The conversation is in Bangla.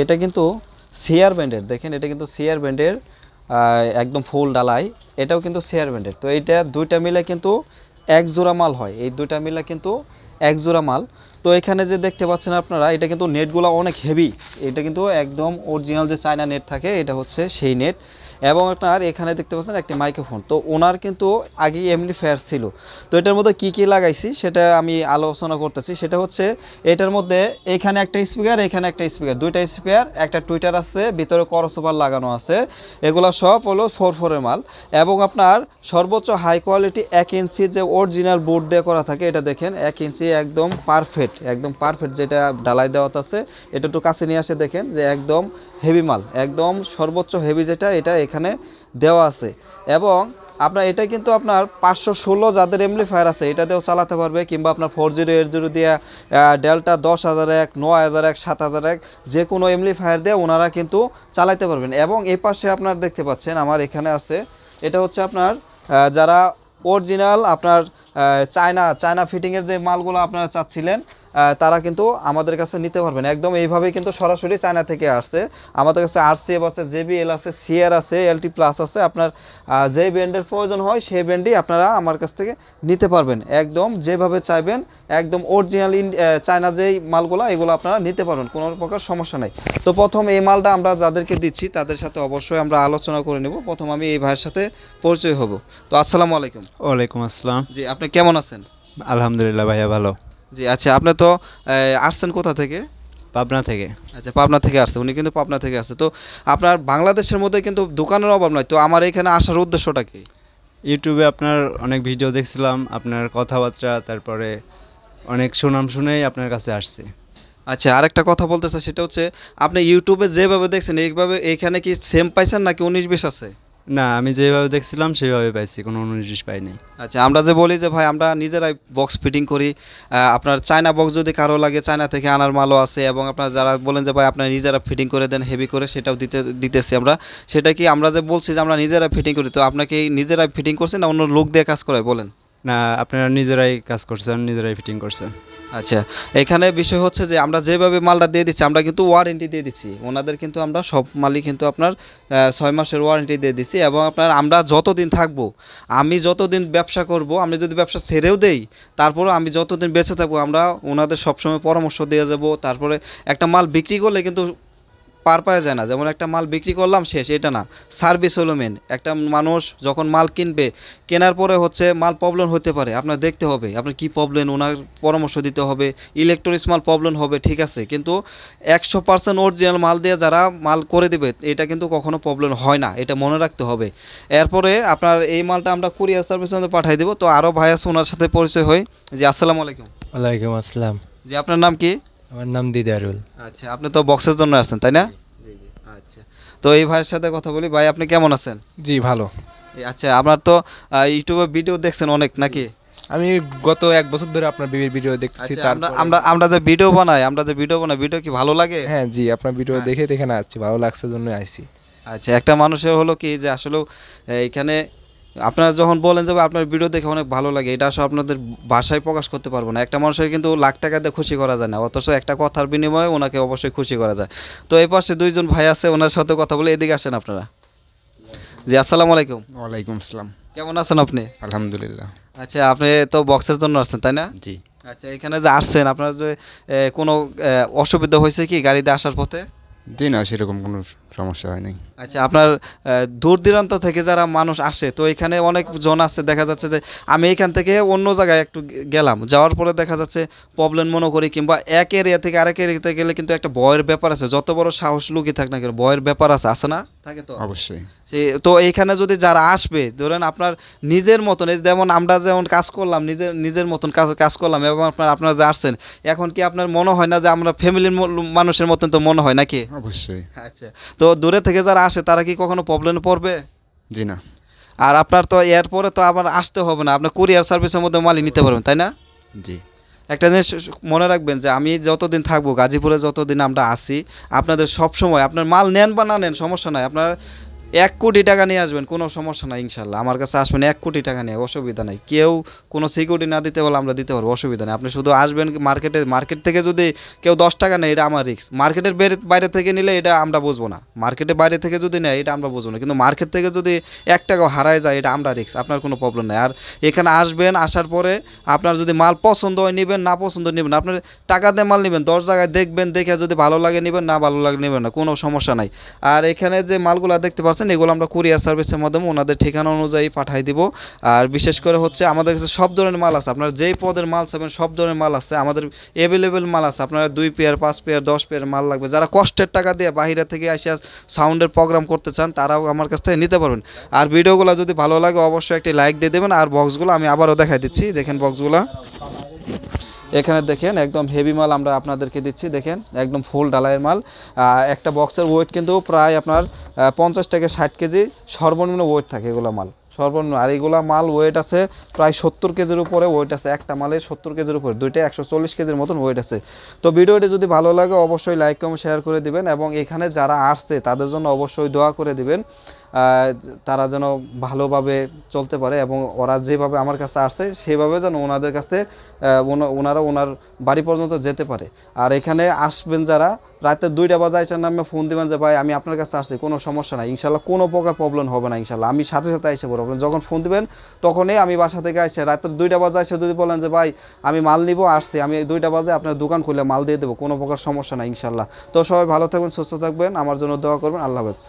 এটা কিন্তু সিয়ার ব্যান্ডের দেখেন এটা কিন্তু সিয়ার ব্যান্ডের একদম ফুল ডালাই, এটাও কিন্তু সিয়ার ব্যান্ডের তো এইটা দুইটা মিলে কিন্তু এক জোড়া মাল হয়। এই দুইটা মিলে কিন্তু এক জোড়া মাল। তো এখানে যে দেখতে পাচ্ছেন আপনারা, এটা কিন্তু নেটগুলো অনেক হেভি এটা কিন্তু একদম অরিজিনাল যে চায়না নেট থাকে, এটা হচ্ছে সেই নেট এবং আপনার এখানে দেখতে পাচ্ছেন একটি মাইক্রোফোন তো ওনার কিন্তু আগেই এমনি ফেয়ার ছিল। তো এটার মধ্যে কি কি লাগাইছি, সেটা আমি আলোচনা করতেছি। সেটা হচ্ছে, এটার মধ্যে এখানে একটা স্পিকার এখানে একটা স্পিকার দুইটা স্পিকার একটা টুইটার আছে, ভিতরে করসোবার লাগানো আছে। এগুলো সব হলো ফোর ফোরের মাল। এবং আপনার সর্বোচ্চ হাই কোয়ালিটি এক ইঞ্চি যে অরিজিনাল বোর্ড দিয়ে করা থাকে, এটা দেখেন, এক ইঞ্চি একদম পারফেক্ট একদম পারফেক্ট যেটা ডালাই দেওয়া আছে। এটা একটু কাছে নিয়ে আসে দেখেন যে একদম হেভি মাল, একদম সর্বোচ্চ হেভি যেটা, এটা এখানে দেওয়া আছে। এবং আপনার এটা কিন্তু আপনার পাঁচশো ষোলো যাদের এমপ্লিফায়ার আছে এটাতেও চালাতে পারবে, কিংবা আপনার ফোর জিরো এইট জিরো দিয়ে ডেল্টা দশ হাজার এক, নয় হাজার এক, সাত হাজার এক, যে কোনো এমপ্লিফায়ার দিয়ে ওনারা কিন্তু চালাতে পারবেন। এবং এই পাশে আপনার দেখতে পাচ্ছেন, আমার এখানে আছে, এটা হচ্ছে আপনার যারা অরিজিনাল আপনার চায়না চায়না ফিটিংয়ের যে মালগুলো আপনারা চাচ্ছিলেন তারা কিন্তু আমাদের কাছে নিতে পারবেন একদম এইভাবে কিন্তু সরাসরি চায়না থেকে আসছে। আমাদের কাছে আর সি এফ আছে জেবিএল আছে সিআর আছে এলটি প্লাস আছে। আপনার যে ব্র্যান্ডের প্রয়োজন হয় সেই ব্র্যান্ডই আপনারা আমার কাছ থেকে নিতে পারবেন। একদম যেভাবে চাইবেন একদম অরিজিনাল চায়না যেই মালগুলো এগুলো আপনারা নিতে পারবেন কোনো প্রকার সমস্যা নাই। তো প্রথম এই মালটা আমরা যাদেরকে দিচ্ছি তাদের সাথে অবশ্যই আমরা আলোচনা করে নেব। প্রথম আমি এই ভাইয়ের সাথে পরিচয় হব। তো আসসালামু আলাইকুম। ওয়ালাইকুম আসসালাম। জি আপনি কেমন আছেন? আলহামদুলিল্লাহ ভাইয়া ভালো। জি আচ্ছা আপনি তো আসছেন কোথা থেকে? পাবনা থেকে। আচ্ছা পাবনা থেকে আসছে উনি কিন্তু পাবনা থেকে আসছে। তো আপনার বাংলাদেশের মধ্যে কিন্তু দোকানের অভাব নয় তো আমার এখানে আসার উদ্দেশ্যটা কি? ইউটিউবে আপনার অনেক ভিডিও দেখছিলাম আপনার কথাবার্তা তারপরে অনেক সুনাম শুনেই আপনার কাছে আসছে। আচ্ছা আরেকটা কথা বলতে চাই সেটা হচ্ছে আপনি ইউটিউবে যেভাবে দেখছেন এইভাবে এইখানে কি সেম পাইছেন নাকি উনিশ বিশ আছে? না, আমি যেভাবে দেখছিলাম, সেভাবে পাইছি, কোনো জিনিস পাইনি আচ্ছা আমরা যে বলি যে, ভাই, আমরা নিজেরাই বক্স ফিটিং করি। আপনার চায়না বক্স যদি কারও লাগে চায়না থেকে আনার মালও আছে, এবং আপনার যারা বলেন যে, ভাই, আপনারা নিজেরা ফিটিং করে দেন হেভি করে, সেটাও দিতে, দিতেছি আমরা। সেটা কি আমরা যে বলছি যে, আমরা নিজেরা ফিটিং করি, তো আপনাকে নিজেরাই ফিটিং করছি না অন্য লোক দিয়ে কাজ করে বলেন? না, আপনারা নিজেরাই কাজ করছেন, নিজেরাই ফিটিং করছেন। আচ্ছা এখানে বিষয় হচ্ছে যে আমরা যেভাবে মালটা দিয়ে দিচ্ছি, আমরা কিন্তু ওয়ারেন্টি দিয়ে দিচ্ছি। ওনাদের কিন্তু আমরা সব মালই কিন্তু আপনার ছয় মাসের ওয়ারেন্টি দিয়ে দিচ্ছি এবং আপনার আমরা যতদিন থাকব, আমি যতদিন ব্যবসা করব, আমি যদি ব্যবসা ছেড়েও দেই, তারপরেও আমি যতদিন বেঁচে থাকব, আমরা ওনাদের সবসময় পরামর্শ দিয়ে যাব। তারপরে একটা মাল বিক্রি করলে কিন্তু পার পাওয়া যায় না। যেমন একটা মাল বিক্রি করলাম শেষ এটা না। সার্ভিস হলো মেন একটা মানুষ যখন মাল কিনবে কেনার পরে হচ্ছে মাল প্রবলেম হতে পারে। আপনার দেখতে হবে আপনার কি প্রবলেম ওনার পরামর্শ দিতে হবে ইলেকট্রনিক্স মাল প্রবলেম হবে ঠিক আছে। কিন্তু একশো পার্সেন্ট অরিজিনাল মাল দিয়ে যারা মাল করে দেবে এটা কিন্তু কখনো প্রবলেম হয় না। এটা মনে রাখতে হবে। এরপরে আপনার এই মালটা আমরা কুরিয়ার সার্ভিসের মধ্যে পাঠিয়ে দেবো। তো আরও ভাই আছে ওনার সাথে পরিচয় হয় যে আসসালামু আলাইকুম। ওয়ালাইকুম আসসালাম। যে আপনার নাম কি? আমার নাম দিদারুল আচ্ছা আপনি তো বক্সের জন্য আসছেন তাই না? আচ্ছা তো এই ভাইয়ের সাথে কথা বলি। ভাই আপনি কেমন আছেন? জি ভালো। আচ্ছা আপনার তো ইউটিউবে ভিডিও দেখছেন অনেক নাকি? আমি গত এক বছর ধরে আপনার বিবির ভিডিও দেখছি আচ্ছা, আমরা আমরা যে ভিডিও বানাই আমরা যে ভিডিও বানাই ভিডিও কি ভালো লাগে? হ্যাঁ জি আপনার ভিডিও হ্যাঁ। দেখে দেখে না আসছি ভালো লাগছে জন্য আইছি আচ্ছা একটা মানুষের হলো কি যে আসলে এখানে আপনারা যখন বলেন যে আপনার ভিডিও দেখে অনেক ভালো লাগে এটা আসলে আপনাদের ভাষায় প্রকাশ করতে পারব না। একটা মানুষের কিন্তু লাখ টাকা দিয়ে খুশি করা যায় না অথচ একটা কথার বিনিময়ে ওনাকে অবশ্যই খুশি করা যায়। তো এই পাশে দুইজন ভাই আছে ওনার সাথে কথা বলে এদিকে আসেন আপনারা। জি আসসালামু আলাইকুম। ওয়ালাইকুম আসসালাম। কেমন আছেন আপনি? আলহামদুলিল্লাহ। আচ্ছা আপনি তো বক্সের জন্য আসছেন তাই না? জি। আচ্ছা এখানে যে আসছেন আপনার যে কোনো অসুবিধা হয়েছে কি গাড়িতে আসার পথে? জি না, সেরকম কোনো সমস্যা হয়নি। আচ্ছা আপনার দূর দূরান্ত থেকে যারা মানুষ আসে, তো এখানে অনেক জন আছে, দেখা যাচ্ছে যে আমি এখান থেকে অন্য জায়গায় একটু গেলাম। যাওয়ার পরে দেখা যাচ্ছে প্রবলেম মনে করি কিংবা এক এরিয়া থেকে আরেক এরিয়াতে গেলে কিন্তু একটা ভয়ের ব্যাপার আছে। যত বড় সাহস লুকিয়ে থাক না কেন, ভয়ের ব্যাপার আছে আছে না? থাকে তো? অবশ্যই। সে তো এইখানে যদি যারা আসবে ধরেন আপনার নিজের মতন যেমন আমরা যেমন কাজ করলাম নিজের নিজের মতন কাজ কাজ করলাম এবং আপনার আপনারা যে আসছেন এখন কি আপনার মনে হয় না যে আমরা ফ্যামিলির মানুষের মতন তো মনে হয় নাকি? অবশ্যই। আচ্ছা তো দূরে থেকে যারা আসে তারা কি কখনো প্রবলেমে পড়বে? জি না। আর আপনার তো এরপরে তো আবার আসতে হবে না আপনার কুরিয়ার সার্ভিসের মধ্যে মালই নিতে পারবেন তাই না? জি। একটা জিনিস মনে রাখবেন যে আমি যতদিন থাকব, গাজীপুরে যতদিন আমরা আছি, আপনাদের সব সময় আপনার মাল নেন বা না নেন সমস্যা নাই। আপনার এক কোটি টাকা নিয়ে আসবেন, কোনো সমস্যা নাই ইনশাল্লাহ। আমার কাছে আসবেন এক কোটি টাকা নিয়ে, অসুবিধা নাই। কেউ কোনো সিকিউরিটি না দিতে বলে আমরা দিতে পারব, অসুবিধা নেই। আপনি শুধু আসবেন মার্কেটে মার্কেট থেকে যদি কেউ দশ টাকা নেয়, এটা আমার রিস্ক মার্কেটের বাইরে থেকে নিলে এটা আমরা বুঝব না। মার্কেটের বাইরে থেকে যদি নেয়, এটা আমরা বুঝব না। কিন্তু মার্কেট থেকে যদি এক টাকাও হারায় যায়, এটা আমরা রিস্ক আপনার কোনো প্রবলেম নেই। আর এখানে আসবেন, আসার পরে আপনার যদি মাল পছন্দ হয়, নেবেন, না পছন্দ নেবেন আপনার টাকা দিয়ে মাল নেবেন, দশ জায়গায় দেখবেন, দেখে যদি ভালো লাগে, নেবেন, না ভালো লাগে, নেবেন না। কোনো সমস্যা নাই। আর এখানে যে মালগুলো দেখতে পাচ্ছেন এগুলো আমরা কুরিয়ার সার্ভিসের মাধ্যমে ওনাদের ঠিকানা অনুযায়ী পাঠাই দিব। আর বিশেষ করে হচ্ছে আমাদের কাছে সব ধরনের মাল আছে। আপনার যেই পদের মাল চাবেন সব ধরনের মাল আছে। আমাদের অ্যাভেলেবেল মাল আছে। আপনার দুই পেয়ার পাঁচ পেয়ার দশ পেয়ার মাল লাগবে। যারা কষ্টের টাকা দিয়ে বাইরে থেকে এসে সাউন্ডের প্রোগ্রাম করতে চান, তারাও আমার কাছ থেকে নিতে পারবেন। আর ভিডিওগুলো যদি ভালো লাগে, অবশ্যই একটি লাইক দিয়ে দেবেন। আর বক্সগুলো আমি আবারও দেখাই দিচ্ছি। দেখেন বক্সগুলো এখানে দেখেন একদম হেভি মাল আমরা আপনাদেরকে দিচ্ছি, দেখেন একদম ফুল ডালাইয়ের মাল। একটা বক্সের ওয়েট কিন্তু প্রায় আপনার পঞ্চাশ থেকে ষাট কেজি সর্বনিম্ন ওয়েট থাকে এগুলো মাল। সর্বনিম্ন, আর এইগুলা মাল ওয়েট আছে প্রায় সত্তর কেজির উপরে ওয়েট আছে। একটা মালে সত্তর কেজির উপরে, দুইটা একশো চল্লিশ কেজির মতন ওয়েট আছে। তো ভিডিওটি যদি ভালো লাগে, অবশ্যই লাইক কমেন্ট শেয়ার করে দিবেন এবং এখানে যারা আসছে তাদের জন্য অবশ্যই দোয়া করে দিবেন। তারা যেন ভালোভাবে চলতে পারে এবং ওরা যেভাবে আমার কাছে আসছে, সেভাবে যেন ওনাদের কাছে ওনারা ওনার বাড়ি পর্যন্ত যেতে পারে। আর এখানে আসবেন যারা, রাতে দুইটা বাজে আইসার নামে ফোন দিবেন যে, ভাই, আমি আপনার কাছে আসছি, কোনো সমস্যা নাই, ইনশাল্লাহ কোনো প্রকার প্রবলেম হবে না, ইনশাল্লাহ। আমি সাথে সাথে এসে পড়ব যখন ফোন দিবেন, তখনই আমি বাসা থেকে আসে রাতে দুইটা বাজে এসে যদি বলেন যে, ভাই, আমি মাল নিব, আসছি, আমি দুইটা বাজে আপনার দোকান খুলে মাল দিয়ে দেবো, কোনো প্রকার সমস্যা নাই, ইনশাল্লাহ। তো সবাই ভালো থাকবেন, সুস্থ থাকবেন, আমার জন্য দোয়া করবেন, আল্লাহ হাফেজ।